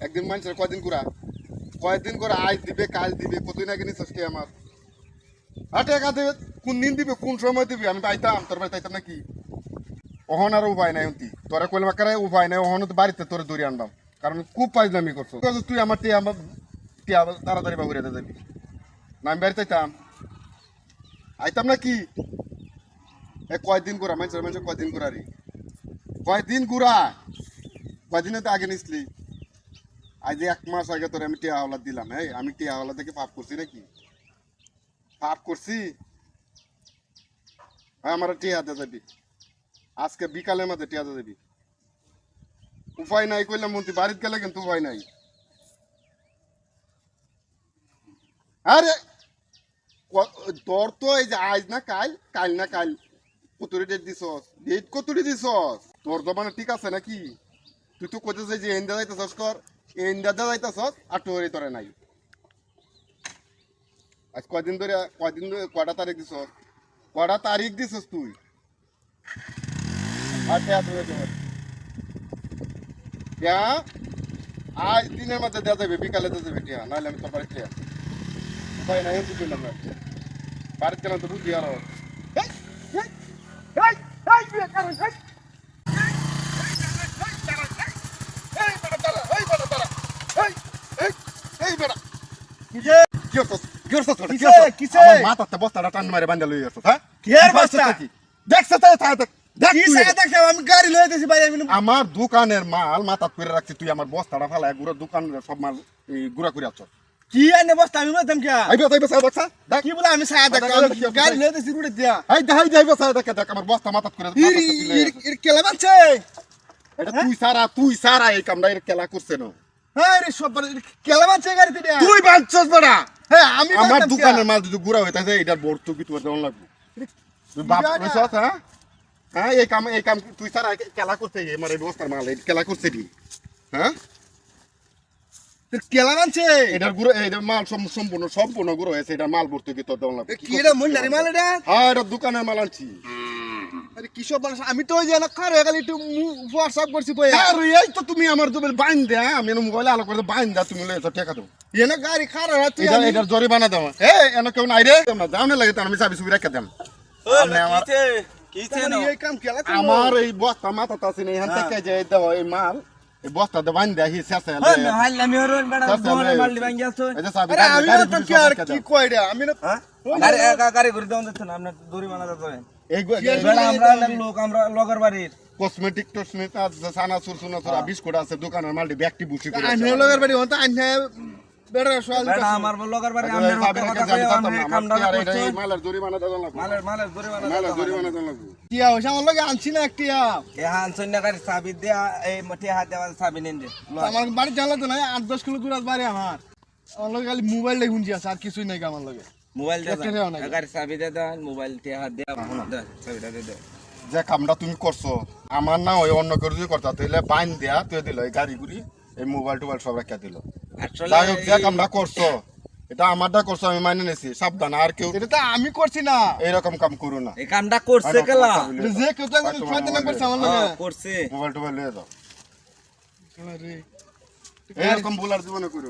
একদিন কয়দিন করা? করে দিবে দিবে কোন দিন কোন আমি পাইতাম অহন উপায় নাই উপায় নাই বাড়িতে তোর দৌড়ি আনবাম। কারণ খুব পাইজলামি করছ। তুই আমার টিয়া, আমার তাড়াতাড়ি বাবুরে যাবি। না, আমি বাড়িতে আইতাম। আইতাম নাকি? এ কয়দিন ঘুরা মানুষের মানুষের কয়দিন ঘুরা রে? কয়দিন ঘুরা কয়দিনে তো আগে নিসলি আজ এক মাস আগে তোর আমি টিয়া হাওলা দিলাম, এই আমি টিয়া হাওলা থেকে পাপ করছি নাকি? পাপ করছি? হ্যাঁ আমার টিয়া হাতে যাবি। আজকে বিকালের মধ্যে টিয়া হাতে যাবি। উপায় নাই কইলাম মন্ত্রী, বাড়িতে গেলে কিন্তু উপায় নাই। আরে তোর তো এই যে আজ না কাল কাল না কাল। কতুরি ডেট দিছস? ডেট কতুরি দিছস? তোর জমানা ঠিক আছে নাকি? তুই তো কোথায় যে এন্ডা যাইতেছস কর। এন্ডা যাইতেছস আর তোরে তোরে নাই। আজ কদিন ধরে কদিন ধরে কটা তারিখ দিছস? কটা তারিখ দিছস তুই? আচ্ছা টিয়া আজ দিনের মধ্যে দেওয়া যাবে, বিকালে দেওয়া যাবে টিয়া নাহলে আমি তো বাড়িতে উপায় নাই বুঝলাম না বাড়িতে না তো বুঝি আর আমার দোকানের মাল মাথা করে রাখছি, তুই আমার বস্তাটা ফালা গুড়া দোকান সব মাল গুড়া করে আছ। কি আনে বস্তা আমি বলতাম কি আইবে তাইবে সাহেব দেখছ দেখ। কি বলে আমি সাথে গাড়ি। লয়ে দিছি দিয়া। এই দেখ এই দেখ সাহেব দেখ দেখ আমার বস্তা মাথা করে ইর ইর ইর কেলা বাচ্চা এটা তুই সারা তুই সারা এই কামটা এর খেলা করছে না? সব কেলা বাচ্চা গাড়িতে তুই বাঁচছস বড়া। হ্যাঁ আমি আমার দোকানের মাল যদি গুড়া হইতা যায় এটার বড় তুই তোর দেওয়ান লাগবে? বাপ। কইছস হ্যাঁ হ্যাঁ এই কাম এই কাম তুই সারা খেলা করছে আমার এই বস্তার মাল খেলা করছে হ্যাঁ কেলা বানছে এটার গুঁড়ো এটার মাল সম- সম্পূর্ণ সম্পূর্ণ গুঁড়ো হয়েছে এটার মাল ভর্তি কি তোর দেওয়ান কি রে মন্ডারি মাল এটা? হ্যাঁ এটা দোকানের মাল আনছি। আরে আমি তো ওই যে না খারে গেলি একটু হোয়াটসঅ্যাপ করছি বই আর এই তো তুমি আমার বাইন দে হ্যাঁ? আমি মোবাইলে আলো করে বাইন দা তুমি লয়ে টাকা দাও। এনে গাড়ি খারে তুই এটা এটার দাও এ এনে কেউ নাই রে। না দাও না লাগে আমি চাবি সুবি রেখে দেম। আমার এই কাম কেলা করল? আমার এই বস্তা মাথা নেই হ্যাঁ। থেকে যে দাও এই মাল এই বস্তা দে বাইন দে হি শেষে আরে আমি বলতাম কি আর কি কই রে আমি না এই কসমেটিক টসমেটিক আছে সানা সুর সুনা সুরা বিস্কুট আছে দোকানের মালটি ব্যাগটি বুঝি করে লগের বাড়ি বেড়া সোয়াল মালের জরিমানা দেওয়া লাগবে। মালের জরিমানা দেওয়া লাগবে। টিয়া হইছে আমার লগে আনছি না একটা। আমার বাড়ি জানলা তো নাই আট দশ কিলো দূর আছে বাড়ি আমার। আমার লগে খালি মোবাইল আছে আর কিছুই নাই আমার লগে মোবাইল গাড়ি চাবি দে দেন মোবাইল হাত দে দে, চাবিটা দে দে যে কামটা তুমি করছ আমার না ওই অন্য কেউ যদি করতা তাহলে বাইন দেয়া তুই দিল এই গাড়ি গুড়ি এই মোবাইল টোবাইল সব রেখে দিল। যাই হোক কামটা করছ। এটা আমারটা করছ আমি মানে নিছি। সাবধান আর কেউ এটা তো আমি করছি না। এরকম কাম করো না। এই কামটা করছে কেলা? যে কেউ তো ছয় দিন করছে আমার লগে। হ্যাঁ, করছে। মোবাইল টোবাইল লয়ে দাও এরকম ভুল আর জীবনে করো।